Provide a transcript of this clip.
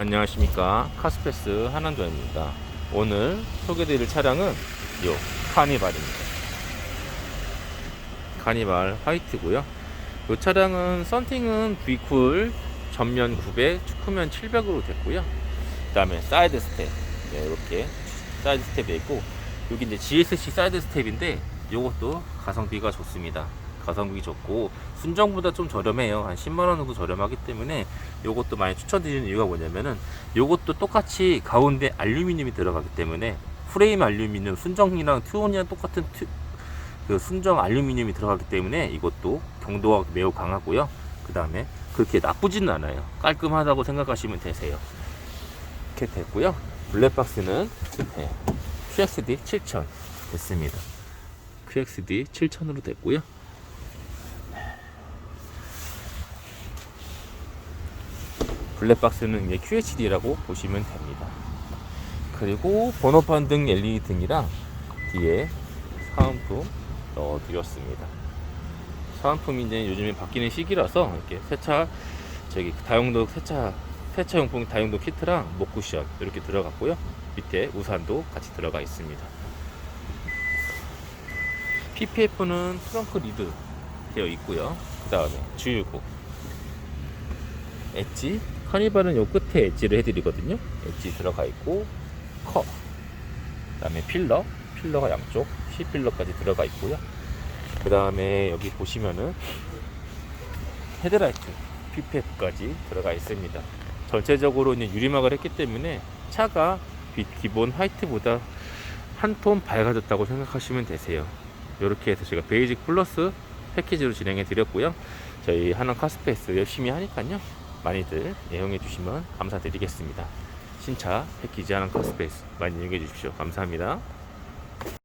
안녕하십니까. 카스페스 한한조입니다. 오늘 소개드릴 차량은 요 카니발입니다. 카니발 화이트고요. 이 차량은 썬팅은 V쿨 전면 900 측후면 700으로 됐고요. 그 다음에 사이드 스텝. 네, 이렇게 사이드 스텝이 있고 여기 이제 GSC 사이드 스텝인데 이것도 가성비가 좋습니다 가성비 좋고 순정보다 좀 저렴해요. 한 10만 원 정도 저렴하기 때문에 이것도 많이 추천드리는 이유가 뭐냐면은 이것도 똑같이 가운데 알루미늄이 들어가기 때문에 프레임 알루미늄 순정이랑 튜온이랑 똑같은 튜, 그 순정 알루미늄이 들어가기 때문에 이것도 경도가 매우 강하고요. 그 다음에 그렇게 나쁘지는 않아요. 깔끔하다고 생각하시면 되세요. 이렇게 됐고요. 블랙박스는 네, QXD 7000 됐습니다. QXD 7000으로 됐고요. 블랙박스는 이제 QHD라고 보시면 됩니다. 그리고 번호판 등 LED 등이랑 뒤에 사은품 넣어드렸습니다. 사은품이 이제 요즘에 바뀌는 시기라서 이렇게 세차 저기 다용도 세차 세차용품 다용도 키트랑 목쿠션 이렇게 들어갔고요. 밑에 우산도 같이 들어가 있습니다. PPF는 트렁크 리드 되어 있고요. 그 다음에 주유구 엣지 카니발은 요 끝에 엣지를 해드리거든요. 엣지 들어가 있고 컵 그다음에 필러. 필러가 양쪽. C 필러까지 들어가 있고요. 그 다음에 여기 보시면은 헤드라이트 PPF까지 들어가 있습니다. 전체적으로 이제 유리막을 했기 때문에 차가 빛 기본 화이트보다 한 톤 밝아졌다고 생각하시면 되세요. 이렇게 해서 제가 베이직 플러스 패키지로 진행해 드렸고요. 저희 하나 카스페이스 열심히 하니까요 많이들 애용해 주시면 감사드리겠습니다. 신차 패키지 하나 카스페이스 많이 이용해 주십시오. 감사합니다.